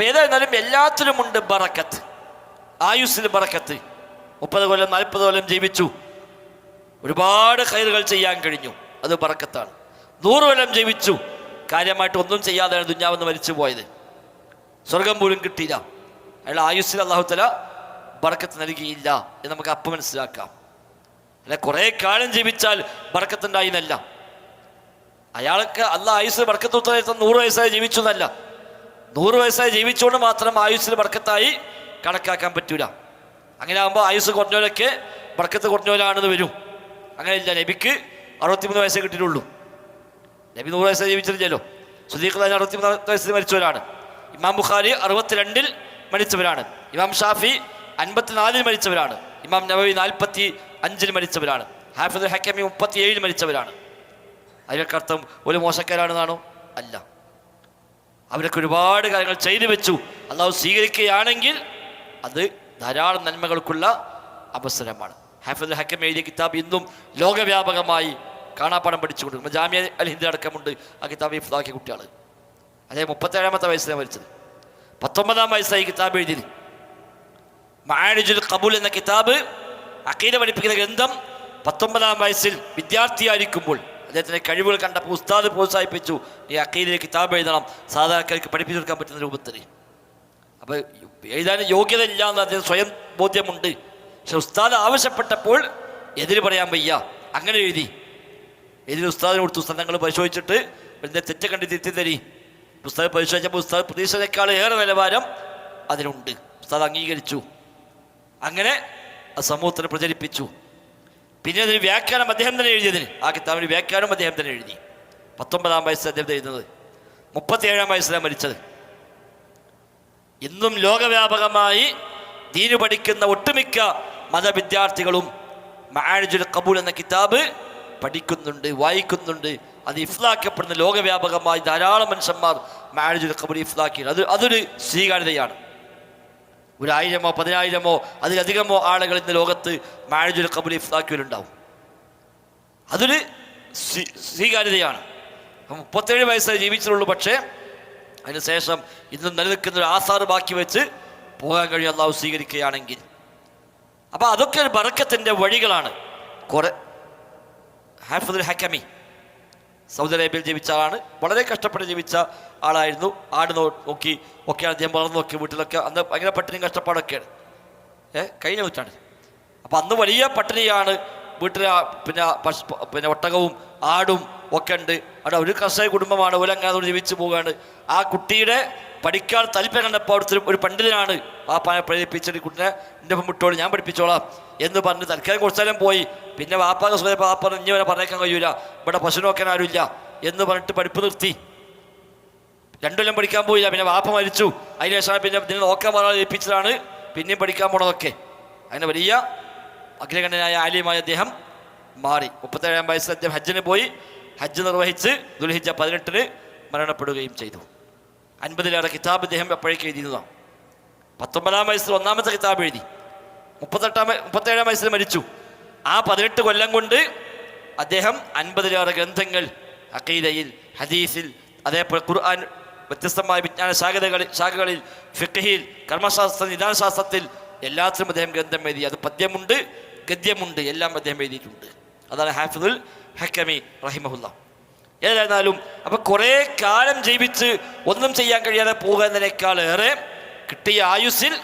ഏതായിരുന്നാലും എല്ലാത്തിലുമുണ്ട് ബറക്കത്ത്. ആയുസ്സിൽ ബറക്കത്ത്. മുപ്പത് കൊല്ലം നാൽപ്പത് കൊല്ലം ജീവിച്ചു. ഒരുപാട് കയറുകൾ ചെയ്യാൻ കഴിഞ്ഞു. അത് ബറക്കത്താണ്. നൂറ് കൊല്ലം ജീവിച്ചു. കാര്യമായിട്ട് ഒന്നും ചെയ്യാതെയാണ് ദുഞ്ഞാവെന്ന് മരിച്ചു പോയത്. സ്വർഗം പോലും കിട്ടിയില്ല. അയാൾ ആയുസ്സിൽ അള്ളാഹുത്തല ബറക്കത്ത് നൽകിയില്ല എന്ന് നമുക്ക് അപ്പം മനസ്സിലാക്കാം. അല്ല കുറേ കാലം ജീവിച്ചാൽ ബറക്കത്തുണ്ടായി എന്നല്ല അയാൾക്ക് അല്ല ആയുസ് ബറക്കത്ത് ഉത്തരവാദിത്തം നൂറ് വയസ്സായി ജീവിച്ചു എന്നല്ല. നൂറ് വയസ്സായി ജീവിച്ചുകൊണ്ട് മാത്രം ആയുസ്സിൽ ബർക്കത്തായി കണക്കാക്കാൻ പറ്റൂല. അങ്ങനെ ആകുമ്പോൾ ആയുസ് കുറഞ്ഞവരൊക്കെ ബർക്കത്ത് കുറഞ്ഞവരാണെന്ന് വരും. അങ്ങനെയില്ല നബിക്ക് അറുപത്തിമൂന്ന് വയസ്സേ കിട്ടിയിട്ടുള്ളൂ. നബി നൂറ് വയസ്സായി ജീവിച്ചിരുന്നല്ലോ. സുദീഖ് അറുപത്തിമൂന്ന് വയസ്സിൽ മരിച്ചവരാണ്. ഇമാം ബുഖാരി അറുപത്തിരണ്ടിൽ മരിച്ചവരാണ്. ഇമാം ഷാഫി അൻപത്തിനാലിൽ മരിച്ചവരാണ്. ഇമാം നബവി നാൽപ്പത്തി അഞ്ചിൽ മരിച്ചവരാണ്. ഹാഫിദുൽ ഹക്കമി മുപ്പത്തി ഏഴിൽ മരിച്ചവരാണ്. അതിനൊക്കെ അർത്ഥം ഒരു മോശക്കാരാണെന്നാണോ? അല്ല. അവരൊക്കെ ഒരുപാട് കാര്യങ്ങൾ ചെയ്തു വെച്ചു. അള്ളാഹു സ്വീകരിക്കുകയാണെങ്കിൽ അത് ധാരാളം നന്മകൾക്കുള്ള അവസരമാണ്. ഹാഫിദുൽ ഹക്കം എഴുതിയ കിതാബ് ഇന്നും ലോകവ്യാപകമായി കാണാപ്പാടം പഠിച്ചുകൊണ്ടിരിക്കും ജാമ്യ അൽ ഹിന്ദി അടക്കമുണ്ട്. ആ കിതാബ് ഇഫ്താക്കിയ കുട്ടികൾ അതേ മുപ്പത്തേഴാമത്തെ വയസ്സിലാണ് മരിച്ചത് പത്തൊമ്പതാം വയസ്സായി കിതാബ് എഴുതിയത്. മാനിജുൽ കബൂൽ എന്ന കിതാബ് അക്കീല പഠിപ്പിക്കുന്ന ഗ്രന്ഥം പത്തൊമ്പതാം വയസ്സിൽ വിദ്യാർത്ഥിയായിരിക്കുമ്പോൾ അദ്ദേഹത്തിന്റെ കഴിവുകൾ കണ്ടപ്പോൾ ഉസ്താദ് പ്രോത്സാഹിപ്പിച്ചു. നീ അക്കീലിലെ കിതാബ് എഴുതണം. സാധാരണക്കാർക്ക് പഠിപ്പിച്ചു കൊടുക്കാൻ പറ്റുന്ന രൂപത്തിൽ. അപ്പോൾ എഴുതാൻ യോഗ്യത ഇല്ല എന്ന് അദ്ദേഹം സ്വയം ബോധ്യമുണ്ട്. പക്ഷെ ഉസ്താദ് ആവശ്യപ്പെട്ടപ്പോൾ എതിര് പറയാൻ വയ്യ. അങ്ങനെ എഴുതി. എതിര് ഉസ്താദിന് കൊടുത്തു. സ്ഥലങ്ങൾ പരിശോധിച്ചിട്ട് ഇതിന്റെ തെറ്റ് കണ്ട് തിരുത്തി തരി പുസ്തകം പരിശോധിച്ചപ്പോൾ ഉസ്താദ് പ്രതീക്ഷനേക്കാൾ ഏറെ നിലവാരം അതിനുണ്ട്. ഉസ്താദ് അംഗീകരിച്ചു. അങ്ങനെ ആ സമൂഹത്തിന് പ്രചരിപ്പിച്ചു. പിന്നെ അതിന് വ്യാഖ്യാനം അദ്ദേഹം തന്നെ എഴുതിയതിന്. ആ കിതാബിന് വ്യാഖ്യാനം അദ്ദേഹം തന്നെ എഴുതി. പത്തൊമ്പതാം വയസ്സിൽ അദ്ദേഹം എഴുതുന്നത്. മുപ്പത്തിയേഴാം വയസ്സിലാണ് മരിച്ചത്. ഇന്നും ലോകവ്യാപകമായി ദീനു പഠിക്കുന്ന ഒട്ടുമിക്ക മതവിദ്യാർത്ഥികളും മാരിജുൽ കബൂൽ എന്ന കിതാബ് പഠിക്കുന്നുണ്ട് വായിക്കുന്നുണ്ട്. അത് ഇഫ്ലാക്കപ്പെടുന്ന ലോകവ്യാപകമായി ധാരാളം മനുഷ്യന്മാർ മാരിജുൽ കബൂൽ ഇഫ്ലാക്കി അത് അതൊരു സ്വീകാര്യതയാണ്. ഒരു ആയിരമോ പതിനായിരമോ അതിലധികമോ ആളുകൾ ഇന്ന് ലോകത്ത് മാനേജുൽ കബുൽ ഇഫ്താക്കിലുണ്ടാവും അതൊരു സ്വീകാര്യതയാണ്. മുപ്പത്തേഴ് വയസ്സായി ജീവിച്ചിട്ടുള്ളൂ പക്ഷേ അതിനുശേഷം ഇന്ന് നിലനിൽക്കുന്ന ഒരു ആസാറ് ബാക്കി വെച്ച് പോകാൻ കഴിയും അള്ളാഹു സ്വീകരിക്കുകയാണെങ്കിൽ. അപ്പോൾ അതൊക്കെ ഒരു ബറക്കത്തിന്റെ വഴികളാണ്. കുറെ ഹാഫിദുൽ ഹക്കമി സൗദി അറേബ്യയിൽ ജീവിച്ച ആളാണ്. വളരെ കഷ്ടപ്പെട്ട് ജീവിച്ച ആളായിരുന്നു. ആട് നോക്കി ഒക്കെയാണ് അദ്ദേഹം വളർന്നു നോക്കി വീട്ടിലൊക്കെ. അന്ന് ഭയങ്കര പട്ടിണിയും കഷ്ടപ്പാടൊക്കെയാണ്. ഏഹ് കഴിഞ്ഞ നൂറ്റാണ്ടിൽ അപ്പം അന്ന് വലിയ പട്ടിണിയാണ് വീട്ടിൽ പിന്നെ പിന്നെ ഒട്ടകവും ആടും ഒക്കെ ഉണ്ട്. അവിടെ ഒരു കർഷക കുടുംബമാണ്. ഓലങ്ങാതെ ജീവിച്ചു പോവുകയാണ്. ആ കുട്ടിയുടെ പഠിക്കാൻ താല്പര്യം കണ്ടപ്പോൾ അവിടുത്തെ ഒരു- പണ്ഡിതനാണ് ആ പായ പ്രേരിപ്പിച്ചിട്ട് കുട്ടിനെ എന്റെ മുട്ടോട് ഞാൻ പഠിപ്പിച്ചോളാം എന്ന് പറഞ്ഞ് തൽക്കാലം കുറച്ചാലും പോയി. പിന്നെ വാപ്പാക്ക് സ്വയം വാപ്പ ഇനി വരെ പറഞ്ഞേക്കാൻ കഴിയൂല. ഇവിടെ പശു നോക്കാൻ ആരുമില്ല എന്ന് പറഞ്ഞിട്ട് പഠിപ്പ് നിർത്തി. രണ്ടുകൊല്ലം പഠിക്കാൻ പോയില്ല. പിന്നെ വാപ്പ മരിച്ചു. അതിനുശേഷം പിന്നെ ഇതിനെ നോക്കാൻ പറയാൻ ഏൽപ്പിച്ചതാണ്. പിന്നെയും പഠിക്കാൻ പോണതൊക്കെ. അങ്ങനെ വലിയ അഗ്രഗണ്യനായ ആലിയമായ അദ്ദേഹം മാറി. മുപ്പത്തേഴാം വയസ്സിൽ അദ്ദേഹം ഹജ്ജിന് പോയി. ഹജ്ജ് നിർവഹിച്ച് ദുൽഹിജ പതിനെട്ടിന് മരണപ്പെടുകയും ചെയ്തു. അൻപതിലേറെ കിതാബ് അദ്ദേഹം എപ്പോഴേക്ക് എഴുതിയതാണ്. പത്തൊമ്പതാം വയസ്സിൽ ഒന്നാമത്തെ കിതാബ് എഴുതി. മുപ്പത്തെട്ടാം മുപ്പത്തേഴാം വയസ്സിൽ മരിച്ചു. ആ പതിനെട്ട് കൊല്ലം കൊണ്ട് അദ്ദേഹം അൻപതിലേറെ ഗ്രന്ഥങ്ങൾ അക്കീദയിൽ ഹദീസിൽ അതേപോലെ ഖുർആൻ വ്യത്യസ്തമായ വിജ്ഞാന ശാഖകളിൽ ശാഖകളിൽ ഫിഖഹിൽ കർമ്മശാസ്ത്ര നിദാനശാസ്ത്രത്തിൽ എല്ലാത്തിനും അദ്ദേഹം ഗ്രന്ഥം എഴുതി. അത് പദ്യമുണ്ട് ഗദ്യമുണ്ട് എല്ലാം അദ്ദേഹം എഴുതിയിട്ടുണ്ട്. അതാണ് ഹാഫിദുൽ ഹക്കമി റഹിമഹുല്ല. ഏതായിരുന്നാലും അപ്പൊ കുറേ കാലം ജീവിച്ച് ഒന്നും ചെയ്യാൻ കഴിയാതെ പോകുന്നതിനേക്കാൾ ഏറെ കിട്ടിയ ആയുസ്സിൽ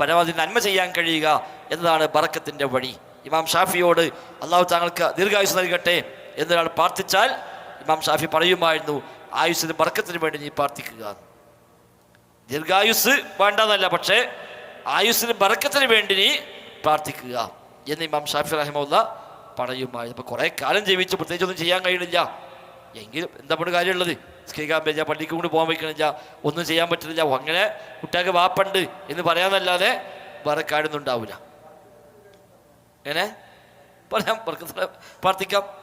പരമാവധി നന്മ ചെയ്യാൻ കഴിയുക എന്നതാണ് ബറക്കത്തിന്റെ വഴി. ഇമാം ഷാഫിയോട് അള്ളാഹു താങ്കൾക്ക് ദീർഘായുസ് നൽകട്ടെ എന്നൊരാൾ പ്രാർത്ഥിച്ചാൽ ഇമാം ഷാഫി പറയുമായിരുന്നു ആയുസ്സിന് ബറക്കത്തിന് വേണ്ടി നീ പ്രാർത്ഥിക്കുക. ദീർഘായുസ് വേണ്ടതല്ല പക്ഷേ ആയുസ്സിന് ബറക്കത്തിന് വേണ്ടി നീ പ്രാർത്ഥിക്കുക എന്ന് ഇമാം ഷാഫി റഹിമുള്ള പറയുമായിരുന്നു. അപ്പൊ കുറെ കാലം ജീവിച്ച് പ്രത്യേകിച്ച് ഒന്നും ചെയ്യാൻ കഴിയണില്ല എങ്കിലും എന്താ കൊണ്ട് കാര്യമുള്ളത്? സ്കീക്കാൻ പറ്റില്ല പള്ളിക്ക് കൊണ്ട് പോകാൻ വയ്ക്കണില്ല ഒന്നും ചെയ്യാൻ പറ്റുന്നില്ല അങ്ങനെ കുട്ടികൾക്ക് വാപ്പുണ്ട് എന്ന് പറയാമെന്നല്ലാതെ വേറെ കാര്യമൊന്നും ഉണ്ടാവില്ല. എങ്ങനെ? പറയാം പ്രാർത്ഥിക്കാം.